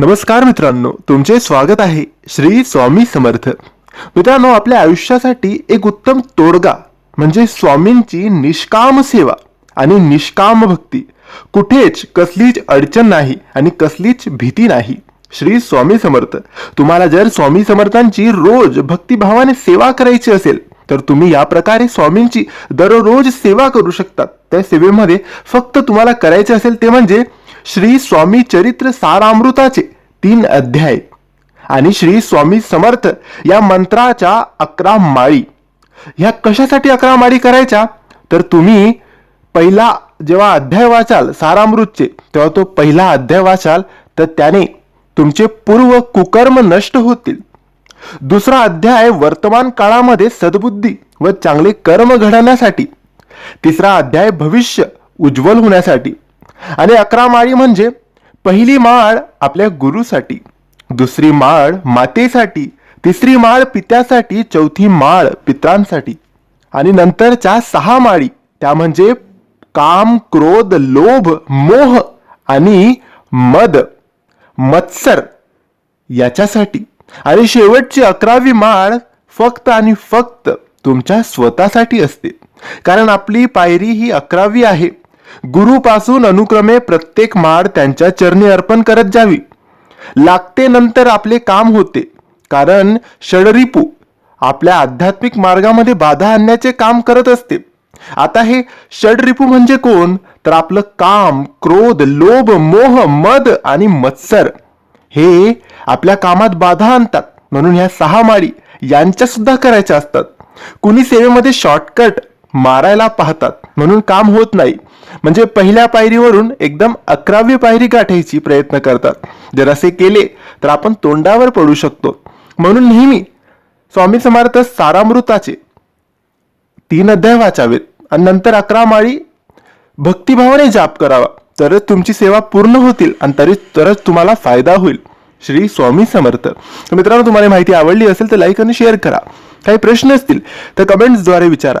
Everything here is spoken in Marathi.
नमस्कार मित्रांनो तुमचे स्वागत आहे श्री स्वामी समर्थ. मित्रांनो आपल्या आयुष्यासाठी एक उत्तम तोडगा म्हणजे स्वामींची निष्काम सेवा आणि निष्काम भक्ती. कुठेच कसलीच अडचण नाही आणि कसलीच भीती नाही. श्री स्वामी समर्थ. तुम्हाला जर स्वामी समर्थांची रोज भक्तिभावाने सेवा करायची असेल तर तुम्ही या प्रकारे स्वामींची दररोज सेवा करू शकतात. त्या सेवेमध्ये फक्त तुम्हाला करायचे असेल ते म्हणजे श्री स्वामी चरित्र सारामृताचे तीन अध्याय आणि श्री स्वामी समर्थ या मंत्राच्या अकरा माळी. ह्या कशासाठी अकरा माळी करायच्या? तर तुम्ही पहिला जेव्हा अध्याय वाचाल सारामृतचे तेव्हा तो पहिला अध्याय वाचाल तर त्याने तुमचे पूर्व कुकर्म नष्ट होतील. दुसरा अध्याय वर्तमान काळामध्ये सद्बुद्धी व चांगले कर्म घडवण्यासाठी. तिसरा अध्याय भविष्य उज्ज्वल होण्यासाठी. आणि अकरा माळी म्हणजे पहिली माळ आपल्या गुरुसाठी दुसरी माळ मातेसाठी तिसरी माळ पित्यासाठी चौथी माळ पित्रांसाठी. आणि नंतरच्या सहा माळी त्या म्हणजे काम क्रोध लोभ मोह आणि मद मत्सर याच्यासाठी. आणि शेवटची अकरावी माळ फक्त आणि फक्त तुमच्या स्वतःसाठी असते. कारण आपली पायरी ही अकरावी आहे. गुरुपासून अनुक्रमे प्रत्येक माळ त्यांच्या चरणी अर्पण करत जावी. लागते नंतर आपले काम होते. कारण षडरिपू आपल्या आध्यात्मिक मार्गामध्ये बाधा आणण्याचे काम करत असते. आता हे षडरिपू म्हणजे कोण? तर आपलं काम क्रोध लोभ मोह मद आणि मत्सर. हे आपल्या कामात बाधा आणतात. म्हणून ह्या सहा माळी यांच्या सुद्धा करायच्या असतात. कुणी सेवेमध्ये शॉर्टकट मारायला पाहतात. म्हणून काम होत नाही. म्हणजे पहिल्या पायरीवरून एकदम अकरावी पायरी गाठायची प्रयत्न करतात. जर असे केले तर आपण तोंडावर पडू शकतो. म्हणून नेहमी स्वामी समर्थ सारामृताचे तीन अध्याय वाचावेत. आणि नंतर अकरा माळी भक्तिभावाने जाप करावा. तरच तुमची सेवा पूर्ण होतील आणि तरी तरच तुम्हाला फायदा होईल. श्री स्वामी समर्थ. तर मित्रांनो तुम्हाला माहिती आवडली असेल तर लाईक आणि शेअर करा. काही प्रश्न असतील तर कमेंट्सद्वारे विचारा.